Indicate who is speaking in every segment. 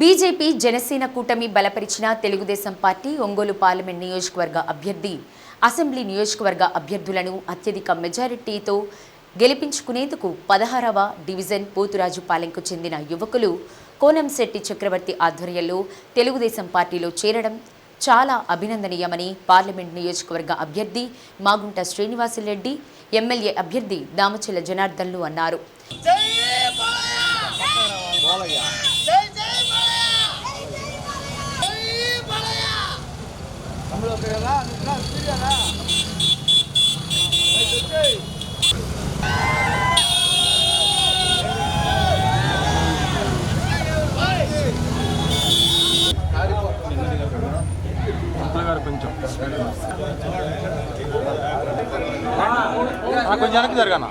Speaker 1: BJP Janasena కూటమి బలపరిచిన Telugu Desam party Ongole parliament నియోజకవర్గ అభ్యర్థి అసెంబ్లీ నియోజకవర్గ అభ్యర్థులను అత్యధిక మెజారిటీతో గెలిపించుకునేందుకు పదహారవ డివిజన్ పోతురాజుపాలెంకు చెందిన యువకులు కోనంశెట్టి చక్రవర్తి ఆధ్వర్యంలో తెలుగుదేశం పార్టీలో చేరడం చాలా అభినందనీయమని పార్లమెంట్ నియోజకవర్గ అభ్యర్థి మాగుంట శ్రీనివాసులరెడ్డి ఎమ్మెల్యే అభ్యర్థి దామచెల్ల జనార్దన్లు అన్నారు.
Speaker 2: కొంచెం ఆ, కొంచెం వెనక్కి జరగానా?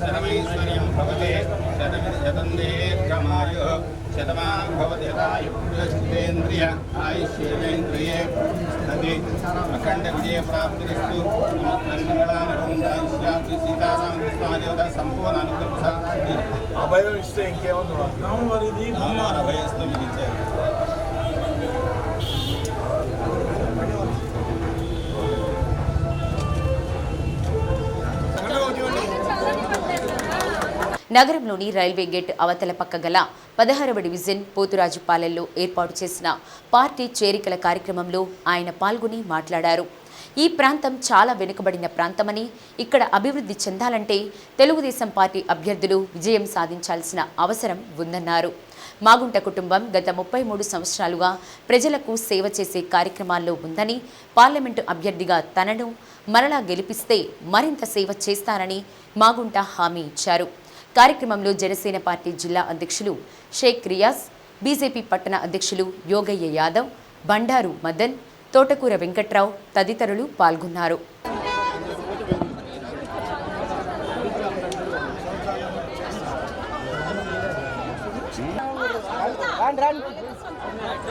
Speaker 3: శతమైశ్వర్యం భవతే శతమిది శతం దీర్ఘమాయు శతమానం భవతి యథాయుష్ేంద్రియ ఆయుష్యేంద్రియే నది అఖండ విజయ ప్రాప్తిరస్తు మంగళానుభవం సీతారాం కృష్ణాదేవత సంపూర్ణ అనుగ్రహ
Speaker 4: అభయం ఇస్తే
Speaker 3: అమ్మవారి అభయస్థం ఇచ్చారు
Speaker 1: నగరంలోని రైల్వే గేట్ అవతల పక్క గల పదహారవ డివిజన్ పోతురాజుపాలెంలో ఏర్పాటు చేసిన పార్టీ చేరికల కార్యక్రమంలో ఆయన పాల్గొని మాట్లాడారు. ఈ ప్రాంతం చాలా వెనుకబడిన ప్రాంతమని ఇక్కడ అభివృద్ధి చెందాలంటే తెలుగుదేశం పార్టీ అభ్యర్థులు విజయం సాధించాల్సిన అవసరం ఉందన్నారు. మాగుంట కుటుంబం గత ముప్పై మూడు సంవత్సరాలుగా ప్రజలకు సేవ చేసే కార్యక్రమాల్లో ఉందని పార్లమెంటు అభ్యర్థిగా తనను మరలా గెలిపిస్తే మరింత సేవ చేస్తానని మాగుంట హామీ ఇచ్చారు. కార్యక్రమంలో జనసేన పార్టీ జిల్లా అధ్యక్షులు షేక్ రియాజ్ బీజేపీ పట్టణ అధ్యక్షులు యోగయ్య యాదవ్ బండారు మదన్ తోటకూర వెంకట్రావు తదితరులు పాల్గొన్నారు.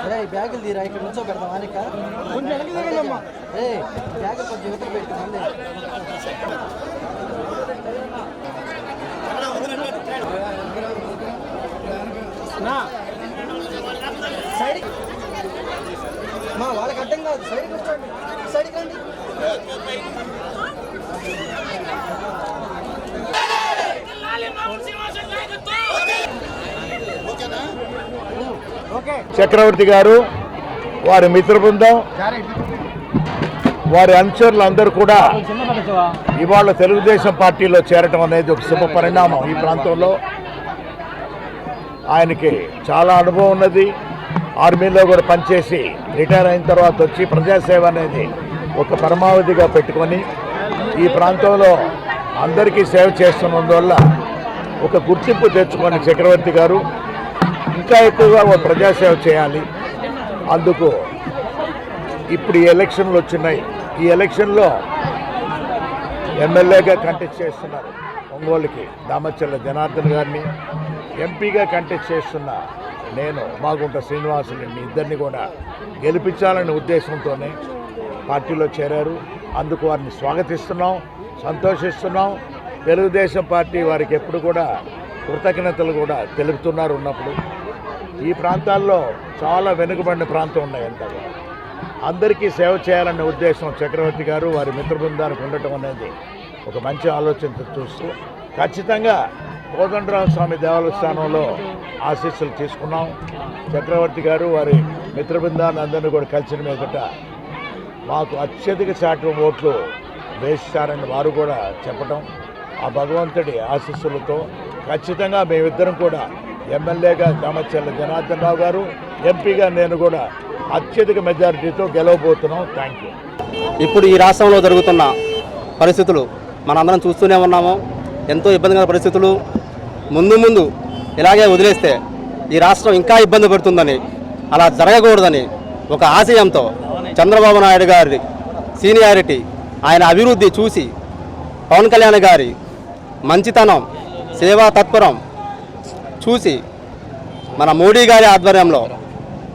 Speaker 5: అరే ఈ బ్యాగులు తీరా ఇక్కడ నుంచో పెడతాం అనిక కొంచెం ఏ బ్యాగులు కొంచెం ఇవతల పెట్టు కాదు రండి
Speaker 6: చక్రవర్తి గారు వారి మిత్ర బృందం వారి అనుచరులు అందరూ కూడా ఇవాళ తెలుగుదేశం పార్టీలో చేరటం అనేది ఒక శుభ పరిణామం. ఈ ప్రాంతంలో ఆయనకి చాలా అనుభవం ఉన్నది. ఆర్మీలో కూడా పనిచేసి రిటైర్ అయిన తర్వాత వచ్చి ప్రజాసేవ అనేది ఒక పరమావధిగా పెట్టుకొని ఈ ప్రాంతంలో అందరికీ సేవ చేస్తున్నందువల్ల ఒక గుర్తింపు తెచ్చుకున్న చక్రవర్తి గారు. ఇంకా ఎక్కువగా ఒక ప్రజాసేవ చేయాలి. అందుకు ఇప్పుడు ఈ ఎలక్షన్లు వచ్చినాయి. ఈ ఎలక్షన్లో ఎమ్మెల్యేగా కంటెస్ట్ చేస్తున్నారు ఒంగోలుకి దామచల్ల జనార్దన్ గారిని ఎంపీగా కంటెస్ట్ చేస్తున్న నేను మాగుంట శ్రీనివాసుని ఇద్దరిని కూడా గెలిపించాలనే ఉద్దేశంతోనే పార్టీలో చేరారు. అందుకు వారిని స్వాగతిస్తున్నాం సంతోషిస్తున్నాం. తెలుగుదేశం పార్టీ వారికి ఎప్పుడు కూడా కృతజ్ఞతలు కూడా తెలుపుతున్నారు ఉన్నప్పుడు. ఈ ప్రాంతాల్లో చాలా వెనుకబడిన ప్రాంతం ఉన్నాయి అంతా అందరికీ సేవ చేయాలనే ఉద్దేశం చక్రవర్తి గారు వారి మిత్ర బృందానికి ఉండటం అనేది ఒక మంచి ఆలోచనతో చూస్తూ ఖచ్చితంగా కోదండరామ స్వామి దేవాలయ స్థానంలో ఆశీస్సులు తీసుకున్నాం. చక్రవర్తి గారు వారి మిత్రబృందాన్ని అందరినీ కూడా కలిసిన మీదట మాకు అత్యధిక శాతం ఓట్లు వేస్తారని వారు కూడా చెప్పటం ఆ భగవంతుడి ఆశీస్సులతో ఖచ్చితంగా మేమిద్దరం కూడా ఎమ్మెల్యేగా దామచల్ల జనార్దన్ రావు గారు ఎంపీగా నేను కూడా అత్యధిక మెజారిటీతో గెలవబోతున్నాం. థ్యాంక్ యూ
Speaker 7: ఇప్పుడు ఈ రాష్ట్రంలో జరుగుతున్న పరిస్థితులు మనందరం చూస్తూనే ఉన్నాము. ఎంతో ఇబ్బందికర పరిస్థితులు. ముందు ముందు ఇలాగే వదిలేస్తే ఈ రాష్ట్రం ఇంకా ఇబ్బంది పడుతుందని అలా జరగకూడదని ఒక ఆశయంతో చంద్రబాబు నాయుడు గారి సీనియారిటీ ఆయన అభివృద్ధి చూసి పవన్ కళ్యాణ్ గారి మంచితనం సేవా తత్పరం చూసి మన మోడీ గారి ఆధ్వర్యంలో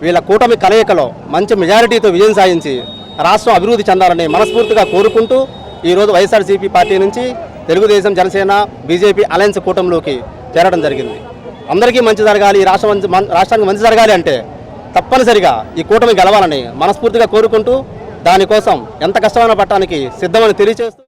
Speaker 7: వీళ్ళ కూటమి కలయికలో మంచి మెజారిటీతో విజయం సాధించి రాష్ట్రం అభివృద్ధి చెందాలని మనస్ఫూర్తిగా కోరుకుంటూ ఈరోజు వైఎస్ఆర్సీపీ పార్టీ నుంచి తెలుగుదేశం జనసేన బీజేపీ అలయన్స్ కూటమిలోకి చేరడం జరిగింది. అందరికీ మంచి జరగాలి రాష్ట్ర రాష్ట్రం మంచి రాష్ట్రానికి మంచి జరగాలి అంటే తప్పనిసరిగా ఈ కూటమి గెలవాలని మనస్ఫూర్తిగా కోరుకుంటూ దానికోసం ఎంత కష్టమైన పట్టడానికి సిద్ధమని తెలియజేస్తూ